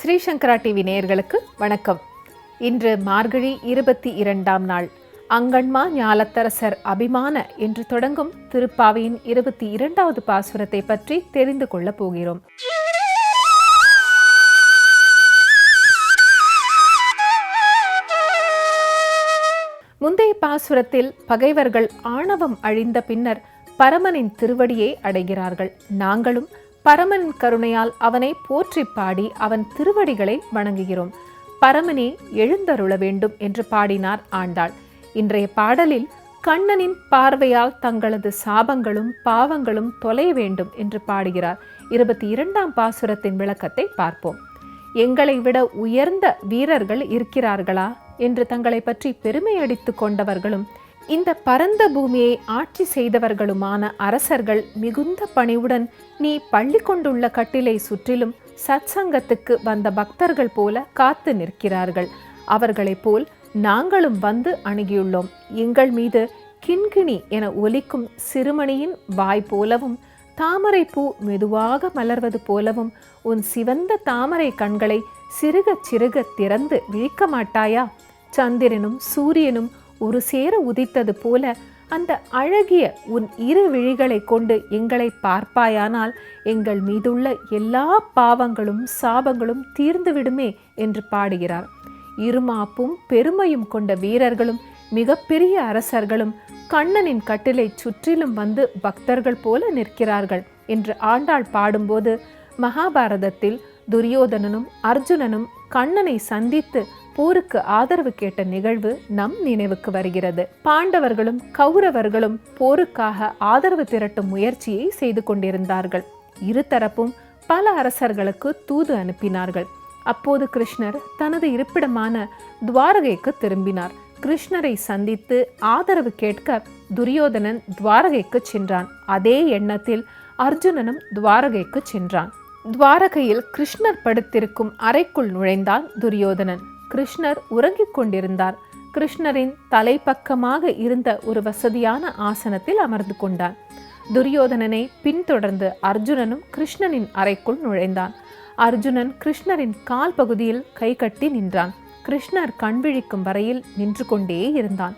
Sri Sankara TV நேயர்களுக்கு வணக்கம். இன்று மார்கழி இருபத்தி இரண்டாம் நாள். அங்கன்மா ஞாலத்தரசர் அபிமான என்று தொடங்கும் திருப்பாவையின் இருபத்தி இரண்டாவது பாசுரத்தை பற்றி தெரிந்து கொள்ளப் போகிறோம். முந்தைய பாசுரத்தில் பகைவர்கள் ஆணவம் அழிந்த பின்னர் பரமனின் திருவடியை அடைகிறார்கள். நாங்களும் பரமனின் கருணையால் அவனை போற்றி பாடி அவன் திருவடிகளை வணங்குகிறோம். பரமனே எழுந்தருள வேண்டும் என்று பாடினார் ஆண்டாள். இன்றைய பாடலில் கண்ணனின் பார்வையால் தங்களது சாபங்களும் பாவங்களும் தொலைய வேண்டும் என்று பாடுகிறார். இருபத்தி இரண்டாம் பாசுரத்தின் விளக்கத்தை பார்ப்போம். எங்களை விட உயர்ந்த வீரர்கள் இருக்கிறார்களா? என்று தங்களை பற்றி பெருமையடித்துக் கொண்டவர்களும் இந்த பரந்த பூமியை ஆட்சி செய்தவர்களுமான அரசர்கள் மிகுந்த பணிவுடன் நீ பள்ளி கொண்டுள்ள கட்டிலை சுற்றிலும் சத்சங்கத்துக்கு வந்த பக்தர்கள் போல காத்து நிற்கிறார்கள். அவர்களைப் போல் நாங்களும் வந்து அணுகியுள்ளோம். எங்கள் மீது கிண்கிணி என ஒலிக்கும் சிறுமணியின் வாய் போலவும் தாமரை பூ மெதுவாக மலர்வது போலவும் உன் சிவந்த தாமரை கண்களை சிறுகச் சிறுக திறந்து விழிக்க மாட்டாயா? சந்திரனும் சூரியனும் ஒரு சேர உதித்தது போல அந்த அழகிய உன் இரு விழிகளை கொண்டு எங்களை பார்ப்பாயானால் எங்கள் மீதுள்ள எல்லா பாவங்களும் சாபங்களும் தீர்ந்துவிடுமே என்று பாடுகிறார். இருமாப்பும் பெருமையும் கொண்ட வீரர்களும் மிகப்பெரிய அரசர்களும் கண்ணனின் கட்டிலை சுற்றிலும் வந்து பக்தர்கள் போல நிற்கிறார்கள் என்று ஆண்டாள் பாடும்போது மகாபாரதத்தில் துரியோதனனும் அர்ஜுனனும் கண்ணனை சந்தித்து போருக்கு ஆதரவு கேட்ட நிகழ்வு நம் நினைவுக்கு வருகிறது. பாண்டவர்களும் கௌரவர்களும் போருக்காக ஆதரவு திரட்டும் முயற்சியை செய்து கொண்டிருந்தார்கள். இருதரப்பும் பல அரசர்களுக்கு தூது அனுப்பினார்கள். அப்போது கிருஷ்ணர் தனது இருப்பிடமான துவாரகைக்கு திரும்பினார். கிருஷ்ணரை சந்தித்து ஆதரவு கேட்க துரியோதனன் துவாரகைக்கு சென்றான். அதே எண்ணத்தில் அர்ஜுனனும் துவாரகைக்கு சென்றான். துவாரகையில் கிருஷ்ணர் படுத்திருக்கும் அறைக்குள் நுழைந்தான் துரியோதனன். கிருஷ்ணர் உறங்கிக் கொண்டிருந்தார். கிருஷ்ணரின் தலைப்பக்கமாக இருந்த ஒரு வசதியான ஆசனத்தில் அமர்ந்து கொண்டான் துரியோதனனை பின்தொடர்ந்து அர்ஜுனனும் கிருஷ்ணனின் அறைக்குள் நுழைந்தான். அர்ஜுனன் கிருஷ்ணரின் கால் பகுதியில் கை கட்டி நின்றான். கிருஷ்ணர் கண் விழிக்கும் வரையில் நின்று கொண்டே இருந்தான்.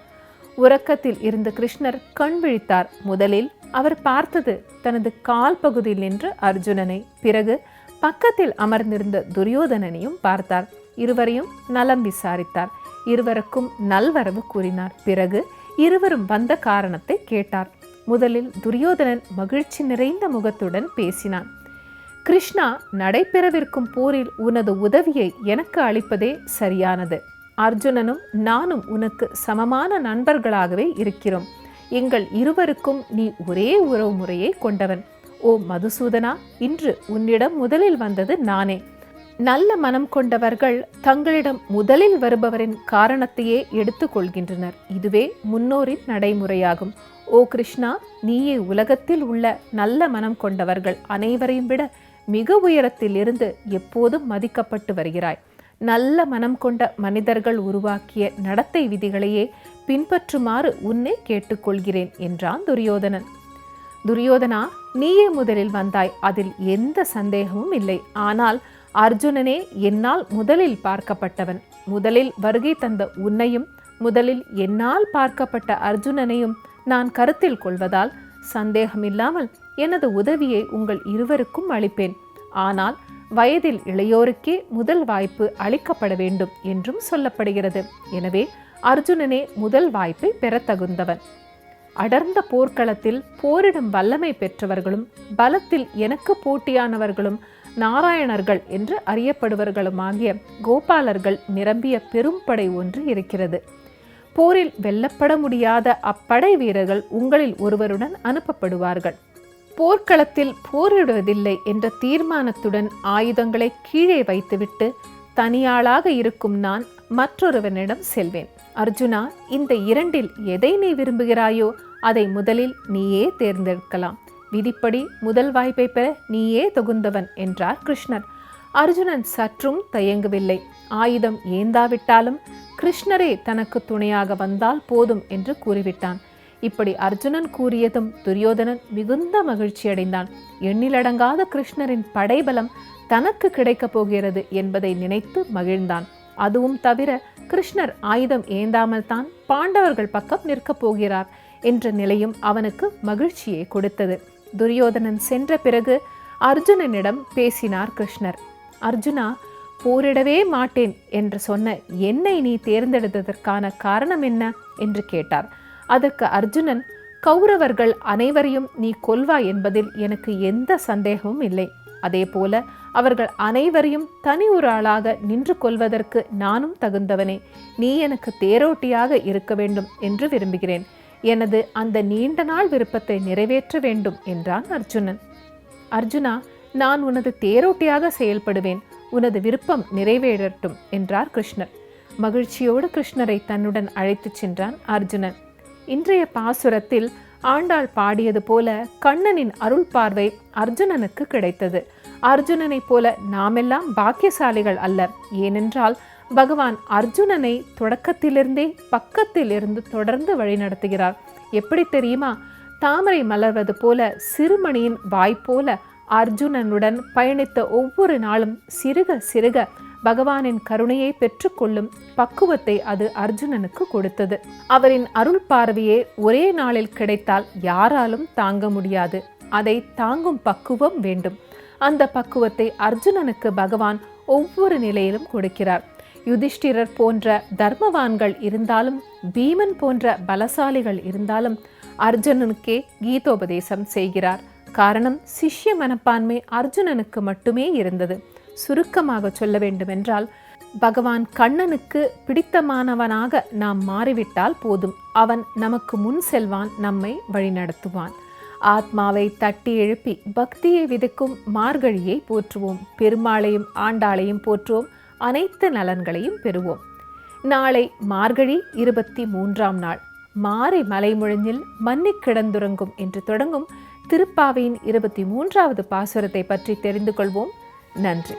உறக்கத்தில் இருந்த கிருஷ்ணர் கண் விழித்தார். முதலில் அவர் பார்த்தது தனது கால் பகுதியில் நின்று அர்ஜுனனை. பிறகு பக்கத்தில் அமர்ந்திருந்த துரியோதனனையும் பார்த்தார் இருவரையும் நலம் விசாரித்தார் இருவருக்கும் நல்வரவு கூறினார். பிறகு இருவரும் வந்த காரணத்தை கேட்டார். முதலில் துரியோதனன் மகிழ்ச்சி நிறைந்த முகத்துடன் பேசினான். கிருஷ்ணா நடைபெறவிருக்கும் போரில் உனது உதவியை எனக்கு அளிப்பதே சரியானது. அர்ஜுனனும் நானும் உனக்கு சமமான நண்பர்களாகவே இருக்கிறோம். எங்கள் இருவருக்கும் நீ ஒரே உறவு முறையை கொண்டவன். ஓ மதுசூதனா இன்று உன்னிடம் முதலில் வந்தது நானே. நல்ல மனம் கொண்டவர்கள் தங்களிடம் முதலில் வருபவரின் காரணத்தையே எடுத்துக்கொள்கின்றனர் இதுவே முன்னோரின் நடைமுறையாகும். ஓ கிருஷ்ணா நீயே உலகத்தில் உள்ள நல்ல மனம் கொண்டவர்கள் அனைவரையும் விட மிக உயரத்தில் இருந்து எப்போதும் மதிக்கப்பட்டு வருகிறாய். நல்ல மனம் கொண்ட மனிதர்கள் உருவாக்கிய நடத்தை விதிகளையே பின்பற்றுமாறு உன்னை கேட்டுக்கொள்கிறேன் என்றான் துரியோதனன். துரியோதனா நீயே முதலில் வந்தாய் அதில் எந்த சந்தேகமும் இல்லை. ஆனால் அர்ஜுனனே என்னால் முதலில் பார்க்கப்பட்டவன். முதலில் வருகை தந்த உன்னையும் முதலில் என்னால் பார்க்கப்பட்ட அர்ஜுனனையும் நான் கருத்தில் கொள்வதால் சந்தேகமில்லாமல் எனது உதவியை உங்கள் இருவருக்கும் அளிப்பேன். ஆனால் வயதில் இளையோருக்கே முதல் வாய்ப்பு அளிக்கப்பட வேண்டும் என்றும் சொல்லப்படுகிறது. எனவே அர்ஜுனனே முதல் வாய்ப்பை பெற தகுந்தவன் அடர்ந்த போர்க்களத்தில் போரிடும் வல்லமை பெற்றவர்களும் பலத்தில் எனக்கு போட்டியானவர்களும் நாராயணர்கள் என்று அறியப்படுவர்களுமாகிய கோபாலர்கள் நிரம்பிய பெரும்படை ஒன்று இருக்கிறது. போரில் வெல்லப்பட முடியாத அப்படை வீரர்கள் உங்களில் ஒருவருடன் அனுப்பப்படுவார்கள். போர்க்களத்தில் போரிடுவதில்லை என்ற தீர்மானத்துடன் ஆயுதங்களை கீழே வைத்துவிட்டு தனியாளாக இருக்கும் நான் மற்றொருவனிடம் செல்வேன். அர்ஜுனா இந்த இரண்டில் எதை நீ விரும்புகிறாயோ அதை முதலில் நீயே தேர்ந்தெடுக்கலாம். விதிப்படி முதல் வாய்ப்பை பெற நீயே தொகுந்தவன் என்றார் கிருஷ்ணர். அர்ஜுனன் சற்றும் தயங்கவில்லை. ஆயுதம் ஏந்தாவிட்டாலும் கிருஷ்ணரே தனக்கு துணையாக வந்தால் போதும் என்று கூறிவிட்டான். இப்படி அர்ஜுனன் கூறியதும் துரியோதனன் மிகுந்த மகிழ்ச்சி அடைந்தான். எண்ணிலடங்காத கிருஷ்ணரின் படைபலம் தனக்கு கிடைக்கப் போகிறது என்பதை நினைத்து மகிழ்ந்தான். அதுவும் தவிர கிருஷ்ணர் ஆயுதம் ஏந்தாமல் தான் பாண்டவர்கள் பக்கம் நிற்கப் போகிறார் என்ற நிலையும் அவனுக்கு மகிழ்ச்சியை கொடுத்தது. துரியோதனன் சென்ற பிறகு அர்ஜுனனிடம் பேசினார் கிருஷ்ணர். அர்ஜுனா போரிடவே மாட்டேன் என்று சொன்ன என்னை நீ தேர்ந்தெடுத்ததற்கான காரணம் என்ன? என்று கேட்டார். அதற்கு அர்ஜுனன் கௌரவர்கள் அனைவரையும் நீ கொல்வாய் என்பதில் எனக்கு எந்த சந்தேகமும் இல்லை. அதே போல அவர்கள் அனைவரையும் தனி ஒரு ஆளாக நின்று கொள்வதற்கு நானும் தகுந்தவனே. நீ எனக்கு தேரோட்டியாக இருக்க வேண்டும் என்று விரும்புகிறேன். எனது அந்த நீண்ட நாள் விருப்பத்தை நிறைவேற்ற வேண்டும் என்றான் அர்ஜுனன். அர்ஜுனா நான் உனது தேரோட்டியாக செயல்படுவேன். உனது விருப்பம் நிறைவேறட்டும் என்றார் கிருஷ்ணர். மகிழ்ச்சியோடு கிருஷ்ணரை தன்னுடன் அழைத்துச் சென்றான் அர்ஜுனன். இன்றைய பாசுரத்தில் ஆண்டாள் பாடியது போல கண்ணனின் அருள் பார்வை அர்ஜுனனுக்கு கிடைத்தது. அர்ஜுனனைப் போல நாமெல்லாம் பாக்கியசாலிகள் அல்ல. ஏனென்றால் பகவான் அர்ஜுனனை தொடக்கத்திலிருந்தே பக்கத்தில் இருந்து தொடர்ந்து வழிநடத்துகிறார் எப்படி தெரியுமா? தாமரை மலர்வது போல சிறுமணியின் வாய் போல அர்ஜுனனுடன் பயணித்த ஒவ்வொரு நாளும் சிறுக சிறுக பகவானின் கருணையை பெற்றுக்கொள்ளும் பக்குவத்தை அது அர்ஜுனனுக்கு கொடுத்தது. அவரின் அருள் பார்வையே ஒரே நாளில் கிடைத்தால் யாராலும் தாங்க முடியாது. அதை தாங்கும் பக்குவம் வேண்டும். அந்த பக்குவத்தை அர்ஜுனனுக்கு பகவான் ஒவ்வொரு நிலையிலும் கொடுக்கிறார். யுதிஷ்டிரர் போன்ற தர்மவான்கள் இருந்தாலும் பீமன் போன்ற பலசாலிகள் இருந்தாலும் அர்ஜுனனுக்கே கீதோபதேசம் செய்கிறார். காரணம் சிஷ்ய மனப்பான்மை அர்ஜுனனுக்கு மட்டுமே இருந்தது. சுருக்கமாக சொல்ல வேண்டுமென்றால் பகவான் கண்ணனுக்கு பிடித்தமானவனாக நாம் மாறிவிட்டால் போதும். அவன் நமக்கு முன் செல்வான் நம்மை வழிநடத்துவான். ஆத்மாவை தட்டி எழுப்பி பக்தியை விதைக்கும் மார்கழியை போற்றுவோம். பெருமாளையும் ஆண்டாளையும் போற்றுவோம். அனைத்து நலன்களையும் பெறுவோம். நாளை மார்கழி இருபத்தி மூன்றாம் நாள். மாறை மலைமுழஞ்சில் மன்னி கிடந்துறங்கும் என்று தொடங்கும் திருப்பாவையின் இருபத்தி மூன்றாவது பாசுரத்தை பற்றி தெரிந்து கொள்வோம். நன்றி.